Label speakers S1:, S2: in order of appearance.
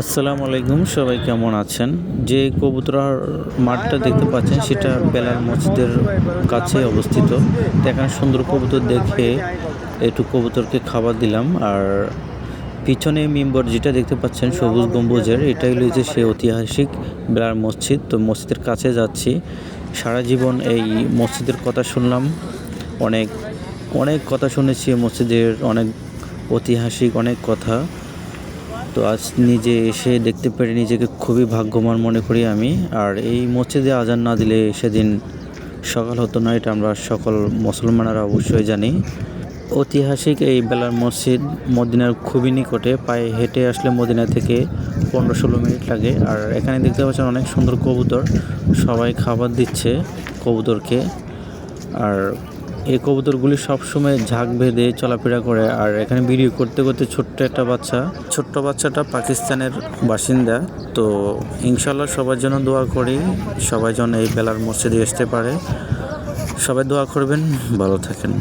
S1: আসসালামু আলাইকুম, সবাই কেমন আছেন? যে কবুতরার মাঠটা দেখতে পাচ্ছেন, সেটা বেলাল মসজিদের কাছে অবস্থিত। এখানে সুন্দর কবুতর দেখে একটু কবুতরকে খাবার দিলাম। আর পিছনে মেম্বার যেটা দেখতে পাচ্ছেন, সবুজ গম্বুজের, এটাই যে সে ঐতিহাসিক বেলাল মসজিদ। তো মসজিদের কাছে যাচ্ছি। সারা জীবন এই মসজিদের কথা শুনলাম। অনেক অনেক কথা শুনেছি মসজিদের, অনেক ঐতিহাসিক, অনেক কথা। তো আজ নিজে এসে দেখতে পেরে নিজেকে খুবই ভাগ্যবান মনে করি আমি। আর এই মসজিদে আজান না দিলে সেদিন সকাল হতো না, এটা আমরা সকল মুসলমানরা অবশ্যই জানি। ঐতিহাসিক এই বেলার মসজিদ মদিনার খুবই নিকটে, পায়ে হেঁটে আসলে মদিনা থেকে পনেরো ষোলো মিনিট লাগে। আর এখানে দেখতে পাচ্ছেন অনেক সুন্দর কবুতর, সবাই খাবার দিচ্ছে কবুতরকে। আর এই কবুতরগুলি সবসময় ঝাঁক বেঁধে চলাফেরা করে, আর এখানে ভিডিও করতে করতে ছোট্ট একটা বাচ্চা। ছোট্ট বাচ্চাটা পাকিস্তানের বাসিন্দা। তো ইনশাল্লাহ সবার জন্য দোয়া করি, সবাই যেন এই বেলার মসজিদে আসতে পারে। সবাই দোয়া করবেন, ভালো থাকেন।